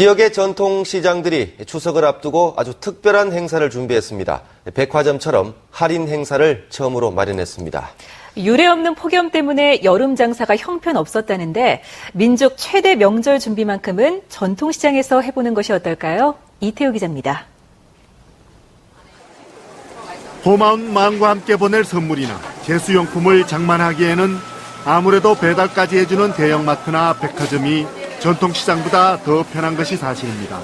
지역의 전통 시장들이 추석을 앞두고 아주 특별한 행사를 준비했습니다. 백화점처럼 할인 행사를 처음으로 마련했습니다. 유례 없는 폭염 때문에 여름 장사가 형편 없었다는데 민족 최대 명절 준비만큼은 전통 시장에서 해보는 것이 어떨까요? 이태우 기자입니다. 고마운 마음과 함께 보낼 선물이나 제수용품을 장만하기에는 아무래도 배달까지 해주는 대형마트나 백화점이 전통시장보다 더 편한 것이 사실입니다.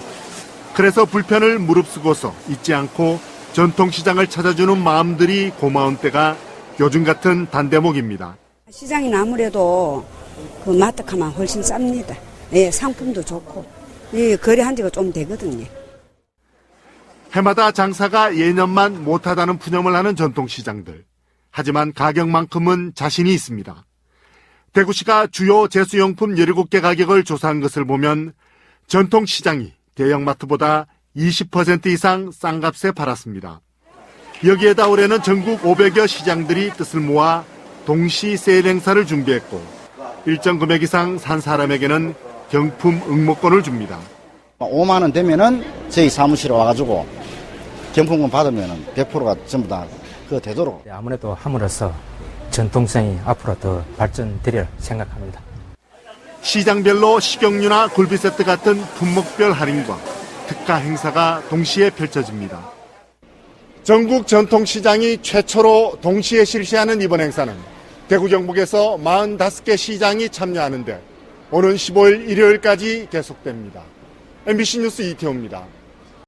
그래서 불편을 무릅쓰고서 잊지 않고 전통시장을 찾아주는 마음들이 고마운 때가 요즘 같은 단대목입니다. 시장이 아무래도 그 마트가만 훨씬 쌉니다. 예, 상품도 좋고. 예, 거래한 지가 좀 되거든요. 해마다 장사가 예년만 못하다는 푸념을 하는 전통시장들. 하지만 가격만큼은 자신이 있습니다. 대구시가 주요 제수용품 17개 가격을 조사한 것을 보면 전통시장이 대형마트보다 20% 이상 싼 값에 팔았습니다. 여기에다 올해는 전국 500여 시장들이 뜻을 모아 동시 세일 행사를 준비했고 일정 금액 이상 산 사람에게는 경품 응모권을 줍니다. 5만 원 되면은 저희 사무실에 와가지고 경품권 받으면은 100%가 전부 다 그 되도록 네, 아무래도 함으로써 전통성이 앞으로 더 발전되리라 생각합니다. 시장별로 식용유나 굴비 세트 같은 품목별 할인과 특가 행사가 동시에 펼쳐집니다. 전국 전통시장이 최초로 동시에 실시하는 이번 행사는 대구 경북에서 45개 시장이 참여하는데 오는 15일 일요일까지 계속됩니다. MBC 뉴스 이태호입니다.